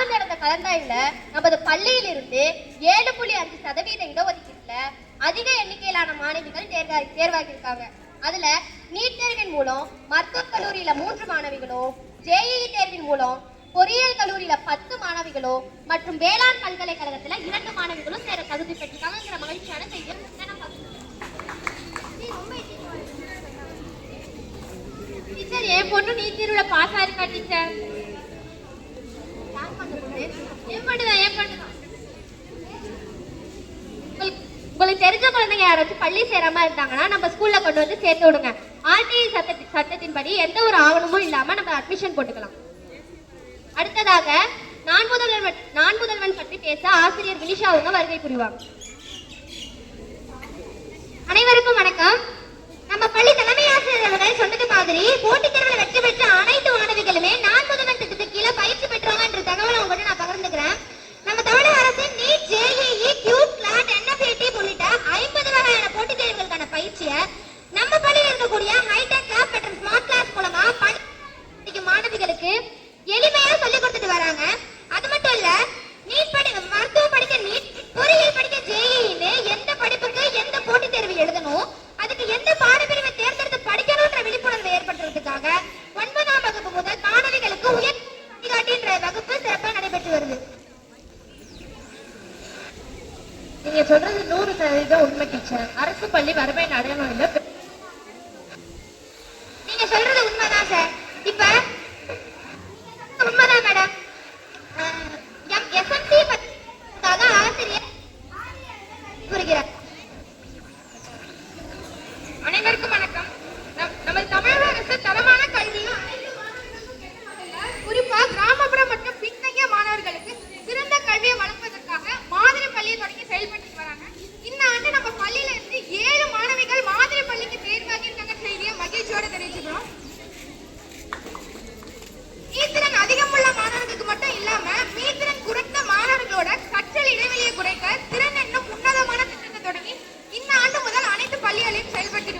மாதம் நடந்த கலந்தாய்வுல நமது பள்ளியிலிருந்து ஏழு புள்ளி அஞ்சு சதவீத இடஒதுக்கீட்டுல அதிக எண்ணிக்கையிலான மாணவிகள் தேர்வா தேர்வாகியிருக்காங்க. அதுல நீட் தேர்வின் மூலம் மருத்துவக் கல்லூரியில மூன்று மாணவிகளும் ஜேஇஇ தேர்வின் மூலம் பொறியியல் கல்லூரியில பத்து மாணவிகளும் மற்றும் வேளாண் பல்கலைக்கழகத்துல இரண்டு மாணவிகளும் சேர தகுதி பெற்றிருக்காங்கிற மகிழ்ச்சியான செய்திகள் டீச்சர் என் பொண்ணு நீட் தேர்வுல பாஸ் ஆயிருக்கா டீச்சர் யார் பண்ண பொண்ணு? என் பொண்ணு தான் என் பொண்ணு தான் உங்களுக்கு- தெரிஞ்ச குழந்தைங்க யாராச்சும் பள்ளி சேராம இருந்தாங்கன்னா நம்ம ஸ்கூல்ல கொண்டு வந்து சேர்த்து விடுங்க. ஆர்டிஐ சட்டத்தி சட்டத்தின்படி எந்த ஒரு ஆவணமும் இல்லாம நம்ம அட்மிஷன் போட்டுக்கலாம். அடுத்ததாக நான் முதல்வன் நான் முதல்வன் பற்றி பேச ஆசிரியர் வினிஷா அவங்க வருகை புரிவாங்க. அனைவருக்கும் வணக்கம். நம்ம பள்ளி தலைமை ஆசிரியர் தேர்வுகளுக்கான நம்ம பள்ளியில் இருக்கக்கூடிய ஹைடெக் நீங்க சொல்றது நூறு சதவீதம் உண்மை டீச்சர் அரசு பள்ளி வறுமை அடையணும் இல்ல நீங்க சொல்றது உண்மைதான் சார் இப்ப உண்மைதான் மேடம் எஸ்எம்சி ஆசிரியர் புரிகிறார்?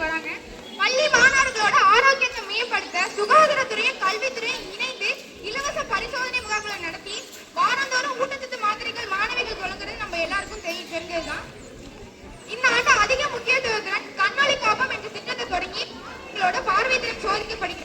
பள்ளிகளையும் வராங்க. பள்ளி மாணவர்களோட ஆரோக்கியத்தை மேம்படுத்த சுகாதாரத்துறையும் கல்வித்துறையும் இணைந்து இலவச பரிசோதனை முகாம்களை நடத்தி வாரந்தோறும் ஊட்டச்சத்து மாத்திரைகள் மாணவிகள் வழங்குறது நம்ம எல்லாருக்கும் தெரிய தெரிஞ்சதுதான். இந்த ஆண்டு அதிக முக்கியத்துவத்துடன் கண்ணாடி காப்பம் என்ற திட்டத்தை தொடங்கி உங்களோட பார்வை திறன் சோதிக்கப்படுகிறது.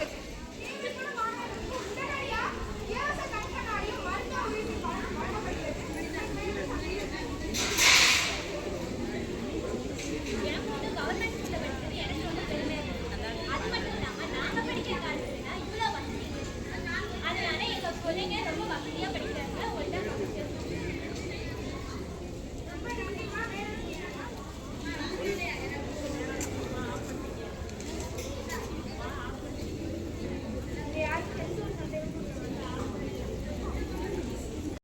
Oye, ¿qué es